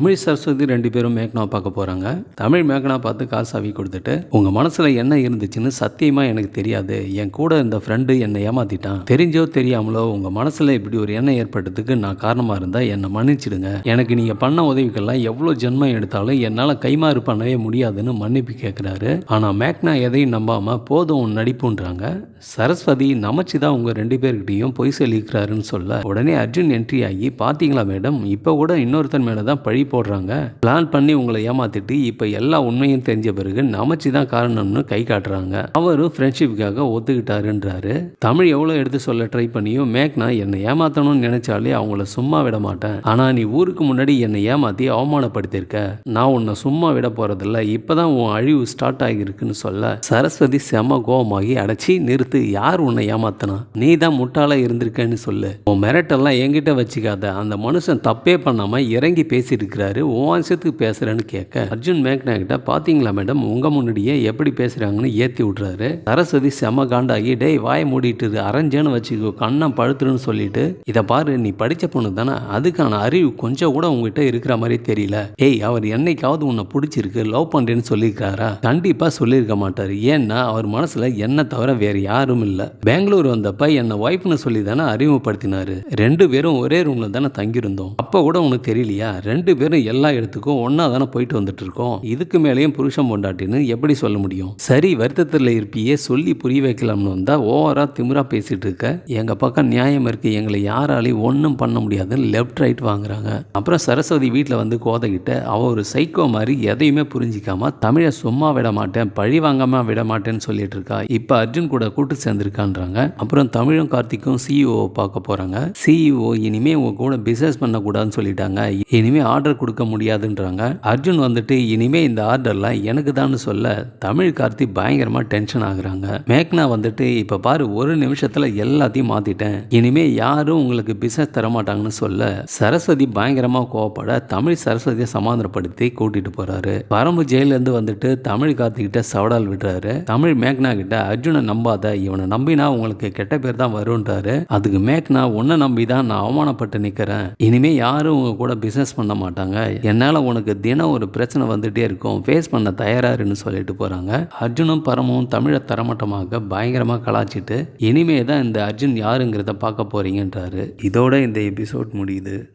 தமிழ் சரஸ்வதி ரெண்டு பேரும் மேக்னா பார்க்க போகிறாங்க தமிழ் மேக்னா பார்த்து காசு அவி கொடுத்துட்டு உங்கள் மனசில் என்ன இருந்துச்சுன்னு சத்தியமாக எனக்கு தெரியாது. என் கூட இந்த ஃப்ரெண்டு என்னை ஏமாத்திட்டான். தெரிஞ்சோ தெரியாமலோ உங்கள் மனசில் இப்படி ஒரு எண்ணம் ஏற்பட்டதுக்கு நான் காரணமாக இருந்தால் என்னை மன்னிச்சிடுங்க. எனக்கு நீங்கள் பண்ண உதவிகள்லாம் எவ்வளோ ஜென்மம் எடுத்தாலும் என்னால் கைமாறு பண்ணவே முடியாதுன்னு மன்னிப்பு கேட்குறாரு ஆனால் மேக்னா எதையும் நம்பாமல் போதும் உன் நடிப்புன்றாங்க. சரஸ்வதி நமச்சு தான் உங்கள் ரெண்டு பேர்கிட்டையும் பொய் சொல்லியிருக்கிறாருன்னு சொல்ல உடனே அர்ஜுன் என்ட்ரி ஆகி பார்த்தீங்களா மேடம்? இப்போ கூட இன்னொருத்தன் மேலே தான் பழி போடுறாங்க. பிளான் பண்ணி உங்களை ஏமாத்திட்டு இப்போ எல்லா உண்மையும் தெரிஞ்ச பிறகு நமச்சு தான் காரணம்னு கை காட்டுறாங்க. அவரும் ஃப்ரெண்ட்ஷிப்புக்காக ஒத்துக்கிட்டாருன்றாரு. தமிழ் எவ்வளோ எடுத்து சொல்ல ட்ரை பண்ணியும் மேக்னா என்னை ஏமாத்தணும்னு நினைச்சாலே அவங்கள சும்மா விட மாட்டேன். ஆனால் நீ ஊருக்கு முன்னாடி என்னை ஏமாத்தி அவமானப்படுத்தியிருக்க. நான் உன்னை சும்மா விட போறதில்ல. இப்பதான் உன் அழிவு ஸ்டார்ட் ஆகியிருக்குன்னு சொல்ல சரஸ்வதி செம கோபமாகி அடைச்சி நிறுத்து யார் உன்னை ஏமாத்தனா? நீ தான் முட்டாளா இருந்திருக்கேன்னு சொல்லு. உன் மிரட்டெல்லாம் என்கிட்ட வச்சுக்காத. அந்த மனுஷன் தப்பே பண்ணாம இறங்கி பேசிட்டு இருக்கிறாரு உன் பேசுகிறேன்னு பேசுறேன்னு கேட்க. அர்ஜுன் மேக்னா கிட்ட பாத்தீங்களா மேடம் உங்க முன்னாடியே எப்படி பேசுறாங்கன்னு ஏத்தி விட்றாரு சரஸ்வதி செம காண்டாகி டேய் வாய மூடிட்டு அரைஞ்சேன்னு வச்சுக்கோ கண்ணம் பழுத்துருன்னு சொல்லிட்டு இதை பாரு நீ படிச்ச பொண்ணு தானே அதுக்கான அறிவு கொஞ்சம் கூட உங்ககிட்ட இருக்கிற மாதிரி தெரியல. ஏய் அவர் என்னைக்காவது உன்னை பிடிச்சிருக்கு லவ் பண்ணுறேன்னு சொல்லியிருக்காரா? கண்டிப்பா சொல்லியிருக்க மாட்டாரு. ஏன்னா அவர் மனசுல என்ன தவிர வேற யாரும் இல்லை. பெங்களூர் வந்தப்ப என்னை ஒய்ஃப்னு சொல்லி தானே அறிமுகப்படுத்தினாரு. ரெண்டு பேரும் ஒரே ரூம்ல தானே தங்கியிருந்தோம். அப்போ கூட உனக்கு தெரியலையா? ரெண்டு பேரும் எல்லா இடத்துக்கும் ஒன்னா தானே போயிட்டு வந்துட்டு இருக்கோம் இதுக்கு மேலேயும் புருஷன் பொண்டாட்டின்னு எப்படி சொல்ல முடியும்? சரி வருத்தத்தில் இருப்பியே சொல்லி புரிய வைக்கலாம்னு வந்தா ஓவரா திமிரா பேசிட்டு இருக்க. எங்க பக்கம் நியாயம் இருக்கு எங்களை யாராலையும் ஒன்றும் பண்ண முடியாதுன்னு லெஃப்ட் ரைட் வாங்குறாங்க. அப்புறம் சரஸ்வதி வீட்டில் வந்து கோதைகிட்ட அவ ஒரு சைக்கோ மாதிரி எதையுமே புரிஞ்சிக்காம தமிழை சும்மா விட மாட்டேன் பழி வாங்காம விட மாட்டேன்னு சொல்லிட்டு இருக்கா. இப்போ அர்ஜுன் கூட கூட்டு சேர்ந்துருக்கான்றாங்க. அப்புறம் தமிழும் கார்த்திக்கும் சிஇஓ பார்க்க போறாங்க. சிஇஓ இனிமே உங்க கூட பிசினஸ் வேண்டாம்னு சொல்லிட்டாங்க. இனிமே ஆர்டர் கொடுக்க முடியாதுன்றாங்க. அர்ஜுன் வந்துட்டு இனிமே இந்த ஆர்டர்லாம் எனக்கு தான் சொல்ல தமிழ் கார்த்தி பயங்கரமா டென்ஷன் ஆகுறாங்க. மேக்னா வந்துட்டு இப்ப பாரு ஒரு நிமிஷத்துல எல்லாத்தையும் மாத்திட்டேன். இனிமே யாரும் உங்களுக்கு பிசினஸ் தரமாட்டாங்கன்னு சொல்ல சரஸ்வதி பயங்கரமா கோவப்பட தமிழ் சரஸ்வதியை சமாதானப்படுத்தி கூட்டிட்டு போறாரு. பரம்பு ஜெயில இருந்து வந்துட்டு தமிழ் கார்த்தி கிட்ட சவடால் விடுறாரு. தமிழ் மேக்னா கிட்ட அர்ஜுனை நம்பாத இவனை நம்பினா உங்களுக்கு கெட்ட பேர் தான் வரும்ன்றாரு. அதுக்கு மேக்னா உன்னை நம்பி தான் நான் அவமானப்பட்டு நிக்கிறேன். இனிமே யாரும் உங்கள் கூட பிஸ்னஸ் பண்ண மாட்டாங்க. என்னால் உனக்கு தினம் ஒரு பிரச்சனை வந்துகிட்டே இருக்கும். ஃபேஸ் பண்ண தயாராருன்னு சொல்லிட்டு போகிறாங்க அர்ஜுனும் பரமும் தமிழை தரமட்டமாக பயங்கரமாக கலாச்சிட்டு இனிமே தான் இந்த அர்ஜுன் யாருங்கிறத பார்க்க போகிறீங்கன்றாரு இதோட இந்த எபிசோட் முடியுது.